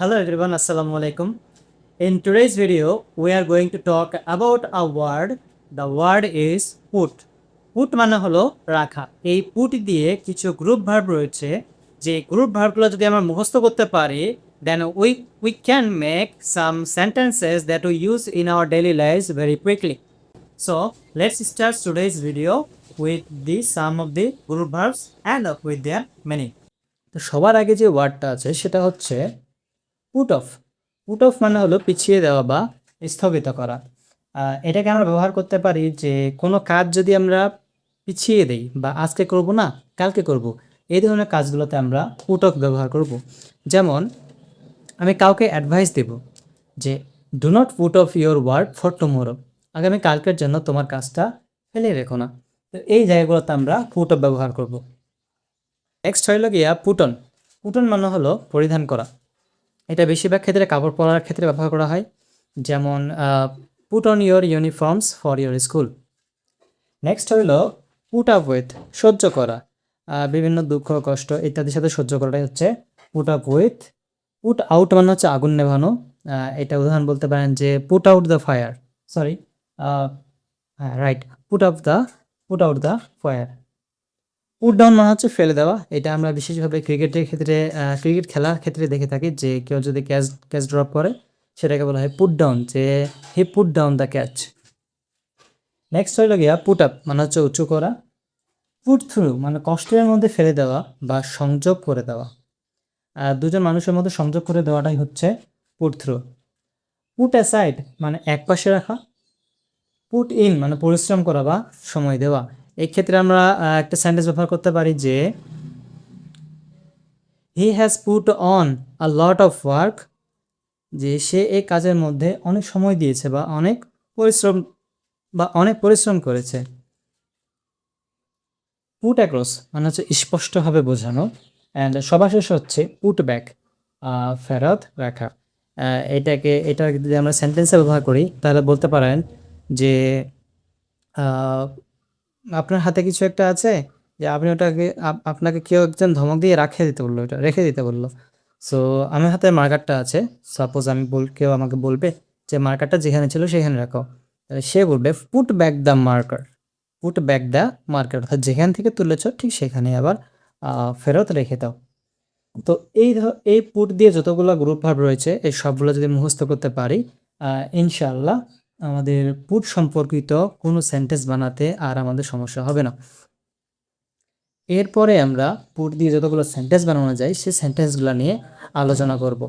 Hello everyone, Assalamu alaikum. In today's video, we are going to talk about a word. The word is put. Put মানে হলো রাখা এই put দিয়ে কিছু group verb রয়েছে যে গ্রুপ ভার্বগুলো যদি আমরা মুখস্থ করতে পারি then we we can make some sentences that we use in our daily life very quickly so let's start today's video with the some of the group verbs and with their meaning তো সবার আগে যে ওয়ার্ডটা আছে সেটা হচ্ছে put off put off মানে হলো পিছিয়ে দেওয়া বা স্থগিত করা। এটাকে আমরা ব্যবহার করতে পারি যে কোনো কাজ যদি আমরা পিছিয়ে দেই বা আজকে করব না, কালকে করব, এই ধরনের কাজগুলোতে আমরা পুট অফ ব্যবহার করব। যেমন, আমি কাউকে অ্যাডভাইস দেব যে do not put off your work for tomorrow আগামী কালকের জন্য তোমার কাজটা ফেলে রেখো না। তো এই জায়গাগুলোতে আমরা পুট অফ ব্যবহার করব। নেক্সট হইল গিয়া পুটন পুটন মানে হলো পরিধান করা। এটা বেশিরভাগ ক্ষেত্রে কাপড় পরার ক্ষেত্রে ব্যবহার করা হয়। যেমন put on your uniforms for your school next হইল পুট আপ উইথ সহ্য করা। বিভিন্ন দুঃখ, কষ্ট ইত্যাদির সাথে সহ্য করাটাই হচ্ছে put up with put out মানে হচ্ছে আগুন নেভানো। এটা উদাহরণ বলতে পারেন যে put out the fire sorry হ্যাঁ right put up the put out the fire put down মানে হচ্ছে ফেলে দেওয়া। এটা আমরা বিশেষভাবে ক্রিকেটের ক্ষেত্রে ক্রিকেট খেলার ক্ষেত্রে দেখে থাকি যে কেউ যদি ক্যাচ ক্যাচ ড্রপ করে, সেটাকে বলা হয় পুট ডাউন যে he put down the catch next হইল গিয়া পুট আপ মানে হচ্ছে উঁচু করা। পুট থ্রু মানে কষ্টের মধ্যে ফেলে দেওয়া বা সংযোগ করে দেওয়া। আর দুজন মানুষের মধ্যে সংযোগ করে দেওয়াটাই হচ্ছে পুট থ্রু পুট অ্যাসাইড মানে এক পাশে রাখা। পুট ইন মানে পরিশ্রম করা বা সময় দেওয়া। এই ক্ষেত্রে আমরা একটা সেন্টেন্স ব্যবহার করতে পারি যে he has put on a lot of work যে সে এই কাজের মধ্যে অনেক সময় দিয়েছে বা অনেক পরিশ্রম, বা অনেক পরিশ্রম করেছে। পুট অ্যাক্রস মানে হচ্ছে স্পষ্টভাবে বোঝানো। অ্যান্ড সবার শেষ হচ্ছে পুট ব্যাক ফেরত রাখা। এটাকে এটা যদি আমরা সেন্টেন্সে ব্যবহার করি, তাহলে বলতে পারেন যে আপনার হাতে কিছু একটা আছে? যে আপনি ওটাকে আপনাকে কেউ একজন ধমক দিয়ে রাখে দিতে বলল ওটা রেখে দিতে বলল। সো আমার হাতে মার্কারটা আছে। সাপোজ আমি বল কেউ আমাকে বলবে যে মার্কারটা যেখানে ছিল সেখানে রাখো। তাহলে সে বলবে put back the marker put back the marker অর্থাৎ যেখান থেকে তুলেছ ঠিক সেখানে আবার ফেরত রেখে দাও। তো এই এই পুট দিয়ে যতগুলো গ্রুপ ভাব রয়েছে এই সবগুলো যদি মুখস্থ করতে পারি আহ, ইনশাআল্লাহ আমাদের পুট সম্পর্কিত কোনো সেন্টেন্স বানাতে আর আমাদের সমস্যা হবে না। এরপরে আমরা পুট দিয়ে যতগুলো সেন্টেন্স বানানো যায়, সেই সেন্টেন্সগুলো নিয়ে আলোচনা করব।